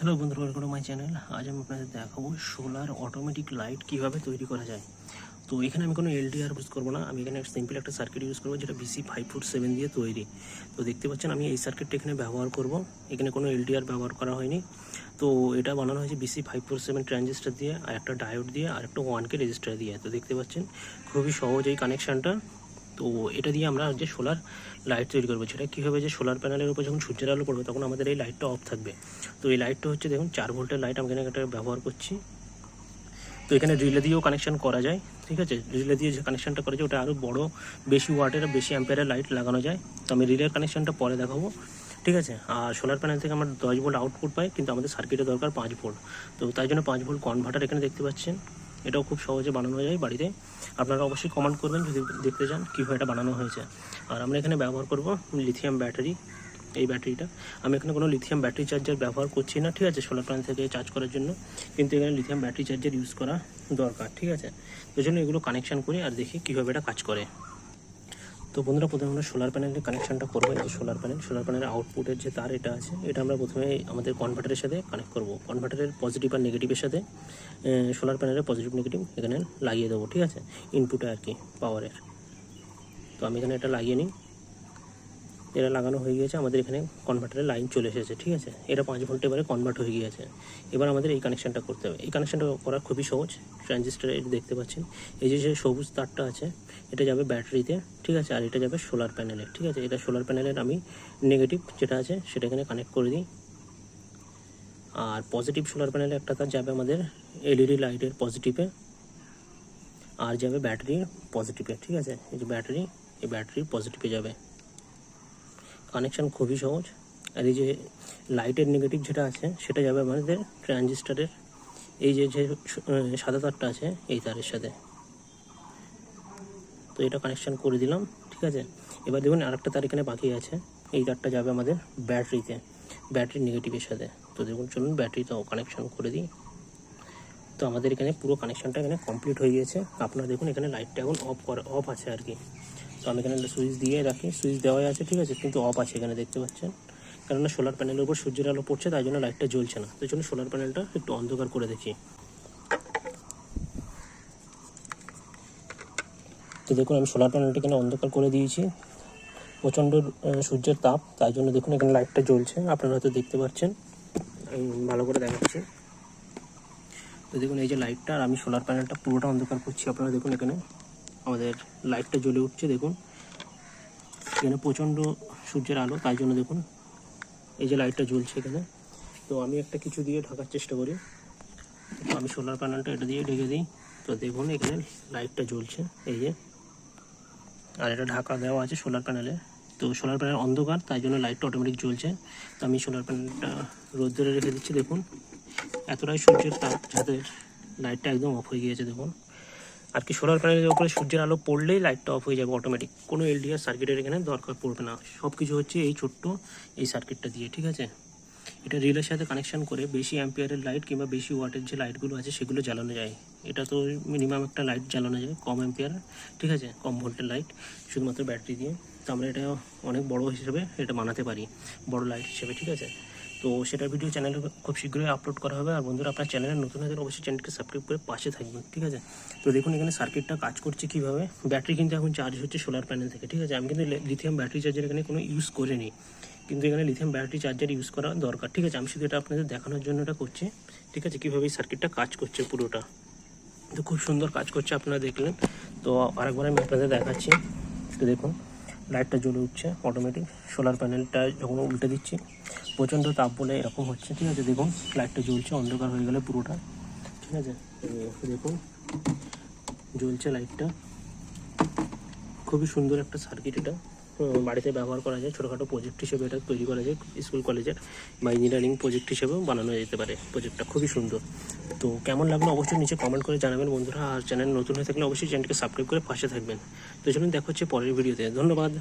Hello বন্ধুরা welcome to my channel আজ আমি আপনাদের দেখাবো সোলার অটোমেটিক লাইট কীভাবে তৈরি করা যায়। তো এখানে আমি কোনো এলডিআর ইউজ করব না। আমি এখানে সিম্পল একটা সার্কিট ইউজ করব, যেটা বিসি ফাইভ ফুট সেভেন দিয়ে তৈরি। তো দেখতে পাচ্ছেন, আমি এই সার্কিটটা এখানে ব্যবহার করব। এখানে কোনো এলডিআর ব্যবহার করা হয়নি। তো এটা বানানো হয়েছে BC five four seven transistor দিয়ে, আর একটা ডায়োড দিয়ে, আর একটা ওয়ান কে রেজিস্টার দিয়ে। তো দেখতে পাচ্ছেন, খুবই সহজ এই কানেকশানটা তো এটা দিয়ে আমরা যে সোলার লাইট তৈরি করব, সেটা কী হবে যে সোলার প্যানেলের উপর যখন সূর্যের আলো পড়বে, তখন আমাদের এই লাইটটা অফ থাকবে। তো এই লাইটটা হচ্ছে দেখুন, চার ভোল্টের লাইট আমি এখানে একটা ব্যবহার করছি। তো এখানে রিলে দিয়েও কানেকশন করা যায়, ঠিক আছে? রিলে দিয়ে যে কানেকশানটা করা যায়, ওটা আরও বড়, বেশি ওয়াটের বেশি অ্যাম্পেয়ারের লাইট লাগানো যায়। তো আমি রিলের কানেকশানটা পরে দেখাবো, ঠিক আছে? আর সোলার প্যানেল থেকে আমরা দশ ভোল্ট আউটপুট পাই, কিন্তু আমাদের সার্কিটের দরকার পাঁচ ভোল্ট তো তাই জন্য পাঁচ ভোল্ট কনভার্টার এখানে দেখতে পাচ্ছেন। এটাও খুব সহজে বানানো যায় বাড়িতে। আপনারা অবশ্যই কমেন্ট করবেন যদি দেখতে চান কীভাবে এটা বানানো হয়েছে। আর আমরা এখানে ব্যবহার করব লিথিয়াম ব্যাটারি এই ব্যাটারিটা আমি এখানে কোনো লিথিয়াম ব্যাটারি চার্জার ব্যবহার করছি না, ঠিক আছে? সোলার প্যানেল থেকে চার্জ করার জন্য। কিন্তু এখানে লিথিয়াম ব্যাটারি চার্জার ইউজ করা দরকার, ঠিক আছে? ওই জন্য এগুলো কানেকশান করি আর দেখি কীভাবে এটা কাজ করে। তো বন্ধুরা, প্রথমে আমরা সোলার প্যানেলের কানেকশানটা করব। এই সোলার প্যানেল সোলার প্যানেলের আউটপুটের যে তার, এটা আছে। এটা আমরা প্রথমে আমাদের কনভার্টারের সাথে কানেক্ট করব। কনভার্টারের পজিটিভ আর নেগেটিভের সাথে সোলার প্যানেলের পজিটিভ নেগেটিভ এখানে লাগিয়ে দেবো, ঠিক আছে? ইনপুটে আর কি পাওয়ারের তো আমি এখানে এটা লাগিয়ে নিই। এটা লাগানো হয়ে গিয়েছে, আমাদের এখানে কনভার্টারের লাইন চলে এসেছে, ঠিক আছে? এটা পাঁচ ভোল্ট এবারে কনভার্ট হয়ে গিয়েছে। এবার আমাদের এই কানেকশানটা করতে হবে। এই কানেকশানটা করা খুবই সহজ ট্রানজিস্টারে দেখতে পাচ্ছেন। এই যে যে সবুজ তারটা আছে, এটা যাবে ব্যাটারিতে ঠিক আছে? আর এটা যাবে সোলার প্যানেলে ঠিক আছে? এটা সোলার প্যানেলের আমি নেগেটিভ যেটা আছে সেটা এখানে কানেক্ট করে দিই। আর পজিটিভ সোলার প্যানেলে একটা তার যাবে আমাদের এলইডি লাইটের পজিটিভে আর যাবে ব্যাটারির পজিটিভে ঠিক আছে? এই যে ব্যাটারি এই ব্যাটারির পজিটিভে যাবে। কানেকশান খুবই সহজ। আর এই যে লাইটের নেগেটিভ যেটা আছে, সেটা যাবে আমাদের ট্রানজিস্টারের এই যে যে সাদা তারটা আছে, এই তারের সাথে। তো এটা কানেকশান করে দিলাম, ঠিক আছে? এবার দেখুন আরেকটা তার এখানে বাকি আছে। এই তারটা যাবে আমাদের ব্যাটারিতে, ব্যাটারি নেগেটিভের সাথে। তো দেখুন, চলুন ব্যাটারিটাও কানেকশান করে দিই। তো আমাদের এখানে পুরো কানেকশানটা এখানে কমপ্লিট হয়ে গিয়েছে। আপনারা দেখুন এখানে লাইটটা এখন অফ করা অফ আছে আর কি। তো আমি এখানে সুইচ দিয়ে রাখি। সুইচ দেওয়াই আছে, ঠিক আছে? কিন্তু অফ আছে এখানে, দেখতে পাচ্ছেন? কেননা সোলার প্যানেলের উপর সূর্যের আলো পড়ছে, তাই জন্য লাইটটা জ্বলছে না। তাই জন্য সোলার প্যানেলটা একটু অন্ধকার করে দেখি। তো দেখুন, আমি সোলার প্যানেলটা এখানে অন্ধকার করে দিয়েছি। প্রচণ্ড সূর্যের তাপ, তাই জন্য দেখুন এখানে লাইটটা জ্বলছে। আপনারা হয়তো দেখতে পাচ্ছেন। ভালো করে দেখাচ্ছি। তো দেখুন, এই যে লাইটটা আর আমি সোলার প্যানেলটা পুরোটা অন্ধকার করছি। আপনারা দেখুন এখানে। আমাদের লাইটটা জ্বলে উঠছে, দেখুন। এখানে প্রচণ্ড সূর্যের আলো, তাই জন্য দেখুন, এই যে লাইটটা জ্বলছে এখানে। তো আমি একটা কিছু দিয়ে ঢাকার চেষ্টা করি। আমি সোলার প্যানেলটা এটা দিয়ে ঢেকে দিই। তো দেখুন, এখানে লাইটটা জ্বলছে, এই যে। আর এটা ঢাকা দেওয়া আছে সোলার প্যানেলে তো সোলার প্যানেল অন্ধকার, তাই জন্য লাইটটা অটোমেটিক জ্বলছে। তো আমি সোলার প্যানেলটা রোদ্দুরে রেখে দিচ্ছি, দেখুন। এতটাই সূর্যের তাপ যাতে লাইটটা একদম অফ হয়ে গিয়েছে, দেখুন। আর কি সোলার প্যানেলের উপরে সূর্যের আলো পড়লেই লাইটটা অফ হয়ে যাবে অটোমেটিক কোনো এলডিআর সার্কিটের এখানে দরকার পড়বে না। সব কিছু হচ্ছে এই ছোট্ট এই সার্কিটটা দিয়ে, ঠিক আছে? এটা রিলের সাথে কানেকশন করে বেশি অ্যাম্পিয়ারের লাইট কিংবা বেশি ওয়াটের যে লাইটগুলো আছে সেগুলো জ্বালানো যায়। এটা তো মিনিমাম একটা লাইট জ্বালানো যায়, কম অ্যাম্পিয়ার ঠিক আছে? কম ভোল্টের লাইট শুধুমাত্র ব্যাটারি দিয়ে। তো আমরা এটা অনেক বড় হিসেবে এটা বানাতে পারি, বড় লাইট হিসেবে, ঠিক আছে? তো সেটার ভিডিও চ্যানেলে খুব শীঘ্রই আপলোড করা হবে। আর বন্ধুরা, আপনার চ্যানেলে নতুন হলে অবশ্যই চ্যানেলকে সাবস্ক্রাইব করে পাশে থাকবেন, ঠিক আছে? তো দেখুন এখানে সার্কিটটা কাজ করছে কীভাবে? ব্যাটারি কিন্তু এখন চার্জ হচ্ছে সোলার প্যানেল থেকে, ঠিক আছে? আমি কিন্তু লিথিয়াম ব্যাটারি চার্জার এখানে কোনো ইউজ করিনি। কিন্তু এখানে লিথিয়াম ব্যাটারি চার্জার ইউজ করা দরকার, ঠিক আছে? আমি শুধু এটা আপনাদের দেখানোর জন্য এটা করছি, ঠিক আছে? কীভাবে এই সার্কিটটা কাজ করছে পুরোটা। তো খুব সুন্দর কাজ করছে আপনারা দেখলেন। তো আরেকবার আমি আপনাদের দেখাচ্ছি। তো দেখুন লাইটটা জ্বলে উঠছে অটোমেটিক সোলার প্যানেলটা যখন উল্টে দিচ্ছি, প্রচণ্ড তাপ বলে এরকম হচ্ছে, ঠিক আছে? দেখুন, লাইটটা জ্বলছে, অন্ধকার হয়ে গেলে পুরোটা, ঠিক আছে? দেখুন, জ্বলছে লাইটটা। খুবই সুন্দর একটা সার্কিট এটা। বাড়িতে ব্যবহার করা যায়। ছোটোখাটো প্রজেক্ট হিসেবে এটা তৈরি করা যায় স্কুল কলেজের বা ইঞ্জিনিয়ারিং প্রজেক্ট হিসেবেও বানানো যেতে পারে প্রজেক্টটা খুবই সুন্দর। তো কেমন লাগল অবশ্যই নিচে কমেন্ট করে জানাবেন বন্ধুরা। আর চ্যানেল নতুন হয়ে থাকলে অবশ্যই চ্যানেলকে সাবস্ক্রাইব করে পাশে থাকবেন। তো চলুন দেখা হচ্ছে পরের ভিডিওতে ধন্যবাদ।